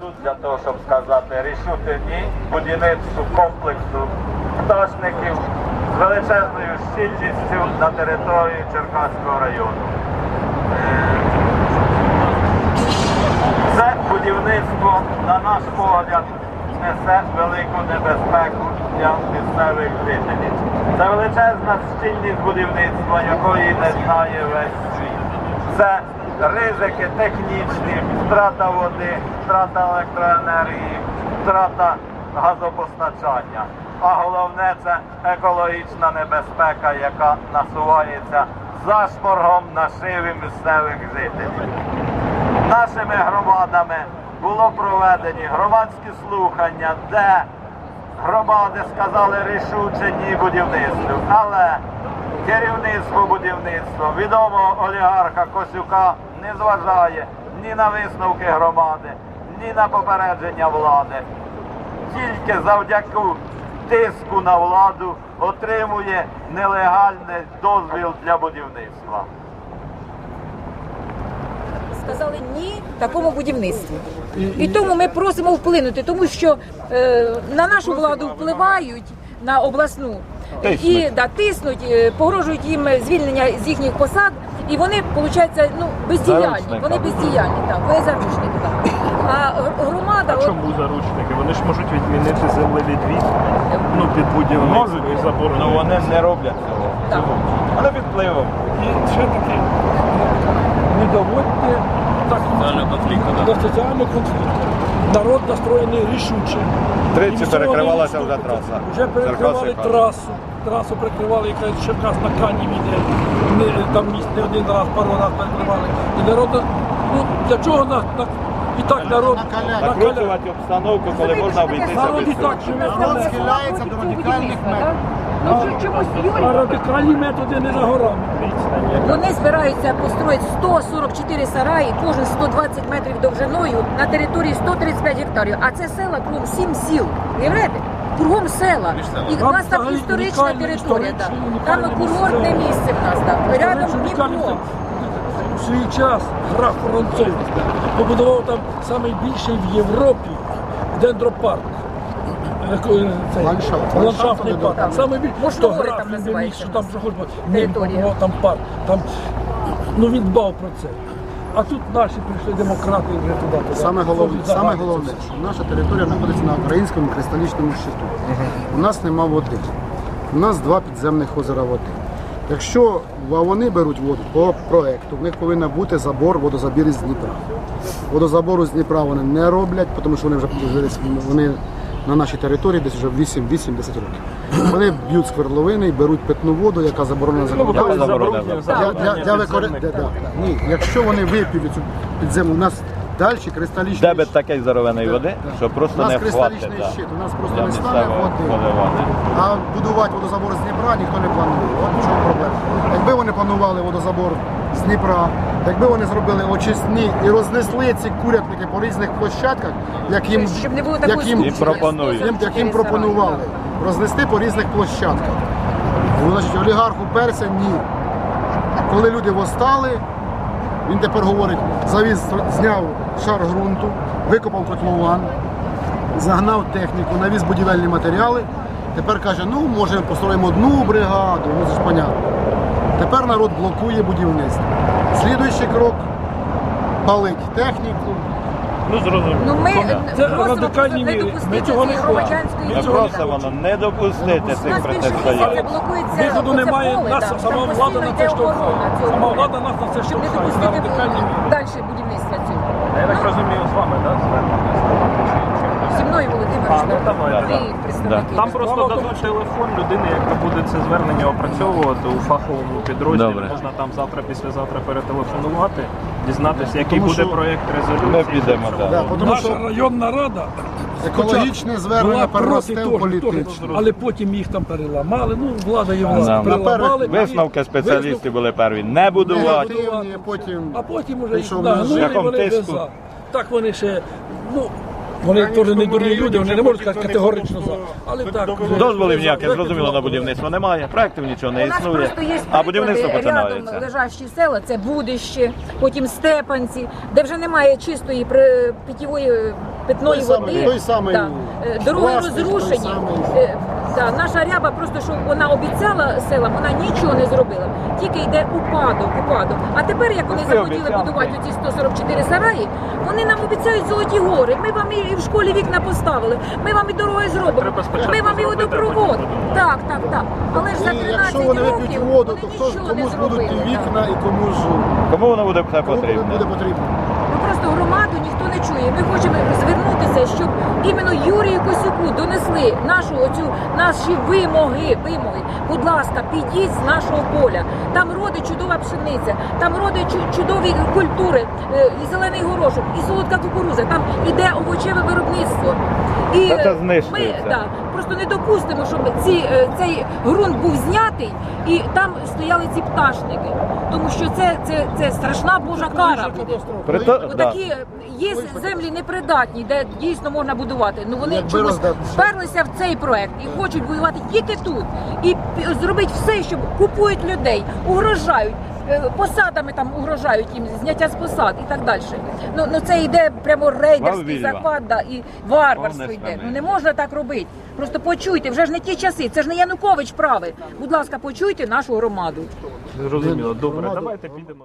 тут для того, щоб сказати рішути ні будівництву комплексу пташників з величезною щільністю на території Черкаського району. Е, Це будівництво, на наш погляд, несе велику небезпеку для місцевих жителів. Це величезна щільність будівництва, якої не знає весь світ. Це ризики технічні, втрата води, втрата електроенергії, втрата газопостачання. А головне це екологічна небезпека, яка насувається зашморгом на шиві місцевих жителів. Нашими громадами було проведені громадські слухання, де громади сказали рішуче ні будівництву. Але керівництво будівництва відомого олігарха Косюка не зважає ні на висновки громади, ні на попередження влади. Тільки завдяки тиску на владу отримує нелегальний дозвіл для будівництва. сказали ні такому будівництву. І тому ми просимо вплинути, тому що е, на нашу владу впливають на обласну і да, тиснуть, е, погрожують їм звільнення з їхніх посад, і вони, виходить, ну, бездіяльні. Заручники. Вони бездіяльні, так, вони заручники. Так. А громада, от, Чому заручники? Вони ж можуть відмінити землевідвід ну, під будівництво і заборонити. Ну вони не роблять цього. Так. Але під впливом. І ще таке, не доводьте так, до соціального конфлікту. Народ настроєний рішуче. Тричі І всього перекривалася не вже траса. Вже перекривали Черкаси, трасу. Трасу перекривали, яка з Черкас на Канів іде. Там місць не один раз, пару раз перекривали. І народ, ну, для чого нас, на, і так народ накаляє. Накручувати обстановку, коли можна обійтися Народ і так живе. народ схиляється до радикальних методів. Ну, А радикальні методи не за горами. Вони збираються построїти 144 сараї, кожен 120 метрів довжиною на території 135 гектарів. А це села кругом 7 сіл. Уявляєте? Кругом села. І Там нас там історична територія. да. Там курортне місце. в нас там. Рядом Дніпро. У свій час граф Француз побудував там найбільший в Європі дендропарк. Е, е, Ландшафт. Ландшафтний парк. Саме більше, граф там він не міг, що там хоч побудував там парк. Там, ну він дбав про це. А тут наші прийшли демократи вже туди. туди. Саме головне, саме головне, що наша територія знаходиться на українському кристалічному щиту. У нас нема води. У нас два підземних озера води. Якщо вони беруть воду по проекту, в них повинен бути забор водозабір із Дніпра. Водозабору з Дніпра вони не роблять, тому що вони вже вони на нашій території десь вже 8-10 років. Вони б'ють скверловини і беруть питну воду, яка заборонена Ну, законодавством. Для, для, для викори... підземних да, да, Ні, якщо вони вип'ють цю підземну, у нас далі кристалічний Дебет такий здоровеної води, що у просто нас не кристалічний хватить. да, щит, у нас просто Для не стане місцевого води. поливання. А будувати водозабор з Дніпра ніхто не планує. От в чому проблема. Якби вони планували водозабор з Дніпра, якби вони зробили очисні і рознесли ці курятники по різних площадках, як їм, Щоб не було такої як їм, їм, як їм пропонували, рознести по різних площадках. Ну, значить, олігарх уперся ні. Коли люди восстали, він тепер говорить, завіз, зняв шар ґрунту, викопав котлован, загнав техніку, навіз будівельні матеріали. Тепер каже, ну може построїмо одну бригаду, ну це ж понятно. Тепер народ блокує будівництво. Слідуючий крок палить техніку. Ну, зрозуміло. Ну ми Це просимо радикальні не міри. допустити Ми цього не хочемо. громадянської Ми Ми цього не просимо не допустити цих нас протистоянь. Виходу немає, нас сама влада на це штовхає. Сама влада нас на це Щоб не штовхає, допустити радикальні міри. далі будівництва цього. Я так розумію, з вами, так, Зі мною Володимир, ну, ви да. Там просто дадуть телефон людини, яка буде це звернення опрацьовувати у фаховому підрозділі. Добре. Можна там завтра, післязавтра перетелефонувати, дізнатися, який Тому буде що проєкт резолюції. Ми підемо, так. Да, тому Наша що районна рада екологічне звернення була проти переросте того, політичне. але потім їх там переламали. Ну, влада є влада. Да. Переламали. Висновки спеціалістів були перві не будувати. Негативні, потім А потім уже Пішов нагнули шляхом вони тиску. Так вони ще, ну, Вони теж не дурні люди, вони не можуть сказати категорично за. Але так. Дозволів ніяких, зрозуміло, на будівництво немає, проєктів нічого не У нас існує, просто є а будівництво приклади рядом починається. лежащі села, це Будище, потім Степанці, де вже немає чистої при- питьової питної Той самий- той самий Да. Е, Дороги власник, той розрушені. самий. Е, да, Наша ряба просто, що вона обіцяла селам, вона нічого не зробила. Тільки йде упадок, упадок. А тепер, як вони захотіли будувати ці 144 сараї, вони нам обіцяють золоті гори. Ми вам і в школі вікна поставили, ми вам і дороги зробимо, ми вам і водопровод. Так, так, так. Але ж за 13 якщо вони років воду, вони то хто ж нічого не комусь будуть зробили. вікна і кому ж Кому воно буде кому буде потрібно? буде потрібно. Ну просто громаду ніхто не чує. Ми хочемо звернутися, щоб іменно Юрію Косюку донесли нашу оцю наші вимоги. Вимоги. Будь ласка, підіть з нашого поля. Там родить чудова пшениця, там родить чудові культури, е, і зелений горошок, і солодка кукуруза. Там іде овочеве виробництво. І Та це е, ми да, просто не допустимо, щоб ці, е, цей ґрунт був знятий і там стояли ці пташники. Тому що це, це, це страшна божа кара буде. Прито... Ну, да. Є землі непридатні, де дійсно можна будувати. Ну вони Якби чомусь вперлися в цей проект і хочуть будувати тільки тут. І зробити все, щоб купують людей, угрожають. е, Посадами там угрожають їм зняття з посад і так далі. Ну, ну це йде прямо рейдерський захват да, і варварство йде. Ну не можна так робити. Просто почуйте, вже ж не ті часи. Це ж не Янукович правий. Будь ласка, почуйте нашу громаду. Зрозуміло, добре. Громаду. Давайте підемо.